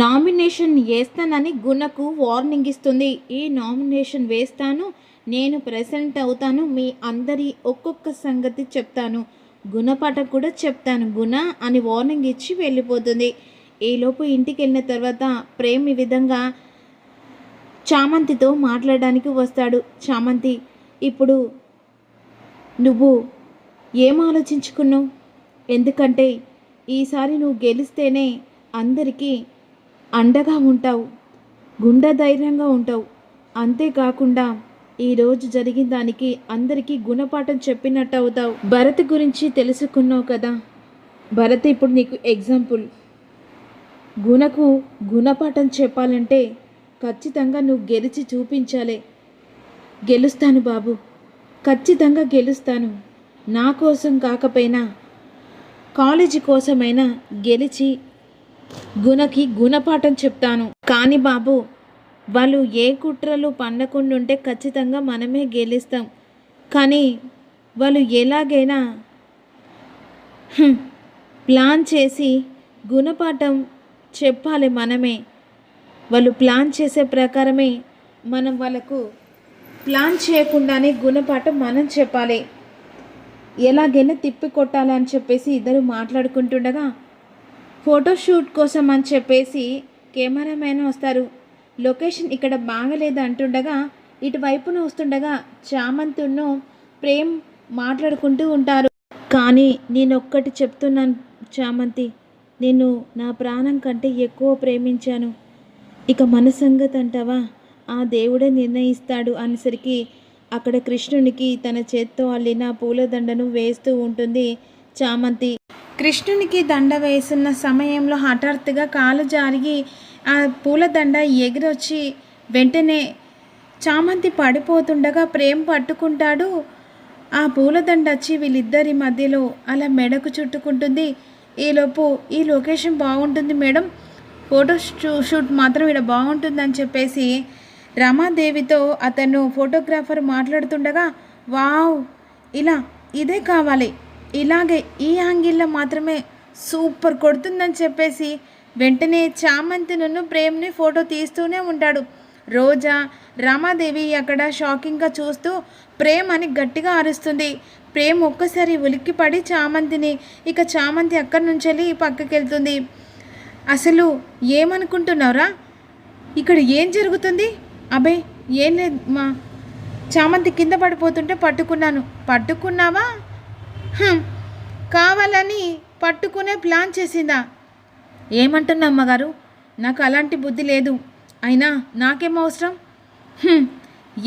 Nomination వేస్తానని గుణకు warning ఇస్తుంది. ఈ నామినేషన్ వేస్తాను నేను ప్రెసెంట్ అవుతాను మీ అందరి ఒక్కొక్క సంగతి చెప్తాను. గుణపాట కూడా చెప్తాను గుణ అని వార్నింగ్ ఇచ్చి వెళ్ళిపోతుంది. ఈలోపు ఇంటికి వెళ్ళిన తర్వాత ప్రేమ్ ఈ విధంగా చామంతితో మాట్లాడడానికి వస్తాడు. చామంతి ఇప్పుడు నువ్వు ఏం ఆలోచించుకున్నావు? ఎందుకంటే ఈసారి నువ్వు గెలిస్తేనే అందరికీ అండగా ఉంటావు గుండె ధైర్యంగా ఉంటావు. అంతేకాకుండా ఈరోజు జరిగిన దానికి అందరికీ గుణపాఠం చెప్పినట్టు అవుతావు. భరత్ గురించి తెలుసుకున్నావు కదా? భరత్ ఇప్పుడు నీకు ఎగ్జాంపుల్ గుణకు గుణపాఠం చెప్పాలంటే ఖచ్చితంగా నువ్వు గెలిచి చూపించాలి. గెలుస్తాను బాబు. ఖచ్చితంగా గెలుస్తాను. నా కోసం కాకపోయినా కాలేజీ కోసమైనా గెలిచి గుణకి గుణపాఠం చెప్తాను. కానీ బాబు వాళ్ళు ఏ కుట్రలు పండకుండా ఉంటే ఖచ్చితంగా మనమే గెలుస్తాం. కానీ వాళ్ళు ఎలాగైనా ప్లాన్ చేసి గుణపాఠం చెప్పాలి మనమే. వాళ్ళు ప్లాన్ చేసే ప్రకారమే మనం వాళ్ళకు ప్లాన్ చేయకుండానే గుణపాఠం మనం చెప్పాలి. ఎలాగైనా తిప్పి కొట్టాలి అని చెప్పేసి ఇద్దరు మాట్లాడుకుంటుండగా ఫోటోషూట్ కోసం అని చెప్పేసి కెమెరామెన్ వస్తారు. లొకేషన్ ఇక్కడ బాగలేదు అంటుండగా ఇటువైపున వస్తుండగా చామంతును ప్రేమ్ మాట్లాడుకుంటూ ఉంటారు. కానీ నేను ఒక్కటి చెప్తున్నాను చామంతి నేను నా ప్రాణం కంటే ఎక్కువ ప్రేమించాను. ఇక మన సంగతి అంటావా? ఆ దేవుడే నిర్ణయిస్తాడు అనేసరికి అక్కడ కృష్ణునికి తన చేత్తో అల్లిన పూలదండను వేస్తూ ఉంటుంది చామంతి. కృష్ణునికి దండ వేస్తున్న సమయంలో హఠాత్తుగా కాలు జారిగి ఆ పూలదండ ఎగిరొచ్చి వెంటనే చామంతి పడిపోతుండగా ప్రేమ పట్టుకుంటాడు. ఆ పూలదండ వచ్చి వీళ్ళిద్దరి మధ్యలో అలా మెడకు చుట్టుకుంటుంది. ఈలోపు ఈ లొకేషన్ బాగుంటుంది మేడం. ఫోటో షూట్ మాత్రం ఇక్కడ బాగుంటుందని చెప్పేసి రమాదేవితో అతను ఫోటోగ్రాఫర్ మాట్లాడుతుండగా వావ్ ఇలా ఇదే కావాలి. ఇలాగే ఈ యాంగిల్లో మాత్రమే సూపర్ కొడుతుందని చెప్పేసి వెంటనే చామంతి నన్ను ప్రేమ్ని ఫోటో తీస్తూనే ఉంటాడు. రోజా రామాదేవి అక్కడ షాకింగ్గా చూస్తూ ప్రేమ్ అని గట్టిగా అరుస్తుంది. ప్రేమ్ ఒక్కసారి ఉలిక్కిపడి చామంతిని ఇక చామంతి అక్కడి నుంచి వెళ్ళి పక్కకి వెళ్తుంది అసలు ఏమనుకుంటున్నావురా? ఇక్కడ ఏం జరుగుతుంది? అబే ఏం లేదు మా. చామంతి కింద పడిపోతుంటే పట్టుకున్నాను. పట్టుకున్నావా? కావాలని పట్టుకునే ప్లాన్ చేసిందా? ఏమంటున్నా అమ్మగారు? నాకు అలాంటి బుద్ధి లేదు. అయినా నాకేం అవసరం?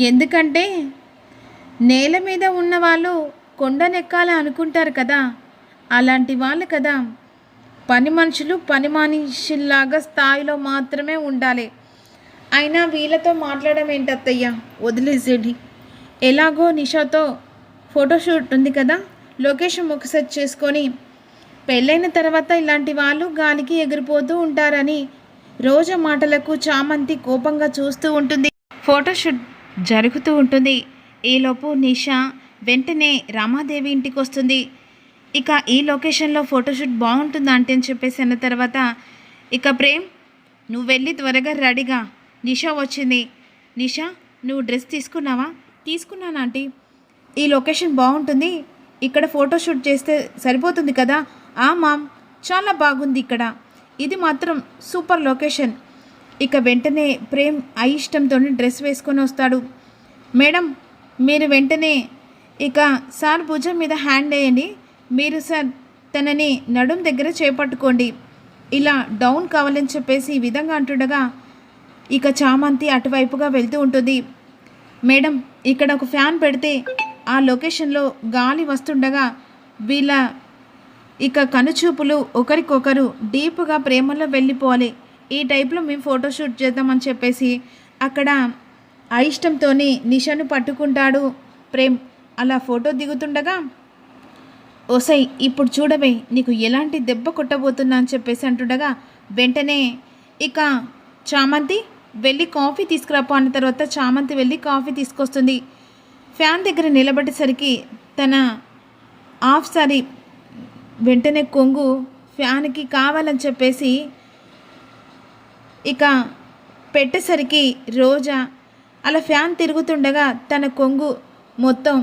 ఎందుకంటే నేల మీద ఉన్న వాళ్ళు కొండనెక్కాలి అనుకుంటారు కదా. అలాంటి వాళ్ళు కదా. పని మనుషులు పని మనుషుల్లాగా స్థాయిలో మాత్రమే ఉండాలి. అయినా వీళ్ళతో మాట్లాడడం ఏంటత్తయ్యా? వదిలేసేది ఎలాగో నిషాతో ఫోటోషూట్ ఉంది కదా. లొకేషన్ ఒకసారి చేసుకొని పెళ్ళైన తర్వాత ఇలాంటి వాళ్ళు గాలికి ఎగిరిపోతూ ఉంటారని రోజు మాటలకు చామంతి కోపంగా చూస్తూ ఉంటుంది. ఫోటోషూట్ జరుగుతూ ఉంటుంది. ఈలోపు నిషా వెంటనే రామాదేవి ఇంటికి వస్తుంది. ఇక ఈ లొకేషన్లో ఫోటోషూట్ బాగుంటుంది అంటే అని చెప్పేసి అన్న తర్వాత ఇక ప్రేమ్ నువ్వు వెళ్ళి త్వరగా రెడీగా. నిషా వచ్చింది. నిషా నువ్వు డ్రెస్ తీసుకున్నావా? తీసుకున్నాను ఆంటీ. ఈ లొకేషన్ బాగుంటుంది. ఇక్కడ ఫోటోషూట్ చేస్తే సరిపోతుంది కదా? ఆ మామ్. చాలా బాగుంది ఇక్కడ. ఇది మాత్రం సూపర్ లొకేషన్. ఇక వెంటనే ప్రేమ్ ఐ ఇష్టంతో డ్రెస్ వేసుకొని వస్తాడు. మేడం మీరు వెంటనే ఇక సార్ భుజం మీద హ్యాండ్ వేయండి. మీరు సార్ తనని నడుం దగ్గర చేపట్టుకోండి. ఇలా డౌన్ కావాలని చెప్పేసి ఈ విధంగా అంటుండగా ఇక చామంతి అటువైపుగా వెళ్తూ ఉంటుంది. మేడం ఇక్కడ ఒక ఫ్యాన్ పెడితే ఆ లొకేషన్లో గాలి వస్తుండగా వీళ్ళ ఇక కనుచూపులు ఒకరికొకరు డీప్గా ప్రేమలో వెళ్ళిపోవాలి. ఈ టైప్లో మేము ఫోటోషూట్ చేద్దామని చెప్పేసి అక్కడ అయిష్టంతో నిషాను పట్టుకుంటాడు. ప్రేమ్ అలా ఫోటో దిగుతుండగా ఓసై ఇప్పుడు చూడవే నీకు ఎలాంటి దెబ్బ కొట్టబోతున్నా అని చెప్పేసి అంటుండగా వెంటనే ఇక చామంతి వెళ్ళి కాఫీ తీసుకురాపో అన్న తర్వాత చామంతి వెళ్ళి కాఫీ తీసుకొస్తుంది. ఫ్యాన్ దగ్గర నిలబడేసరికి తన ఆఫ్ సారీ వెంటనే కొంగు ఫ్యాన్కి కావాలని చెప్పేసి ఇక పెట్టేసరికి రోజా అలా ఫ్యాన్ తిరుగుతుండగా తన కొంగు మొత్తం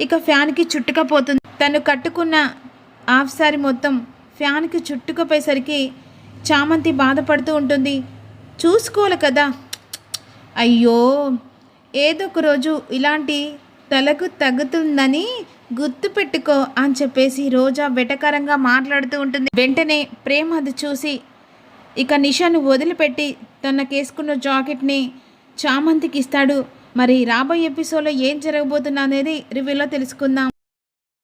ఇక ఫ్యాన్కి చుట్టుకపోతుంది. తను కట్టుకున్న హాఫ్ సారీ మొత్తం ఫ్యాన్కి చుట్టుకపోయేసరికి చామంతి బాధపడుతూ ఉంటుంది. చూసుకోవాలి కదా. అయ్యో! ఏదో ఒక రోజు ఇలాంటి తలకు తగ్గుతుందని గుర్తు పెట్టుకో అని చెప్పేసి రోజా వెటకారంగా మాట్లాడుతూ ఉంటుంది. వెంటనే ప్రేమ అది చూసి ఇక నిషాను వదిలిపెట్టి తనకేసుకున్న జాకెట్ని చామంతికి ఇస్తాడు మరి రాబోయే ఎపిసోడ్లో ఏం జరగబోతున్నా అనేది రివ్యూలో తెలుసుకుందాం.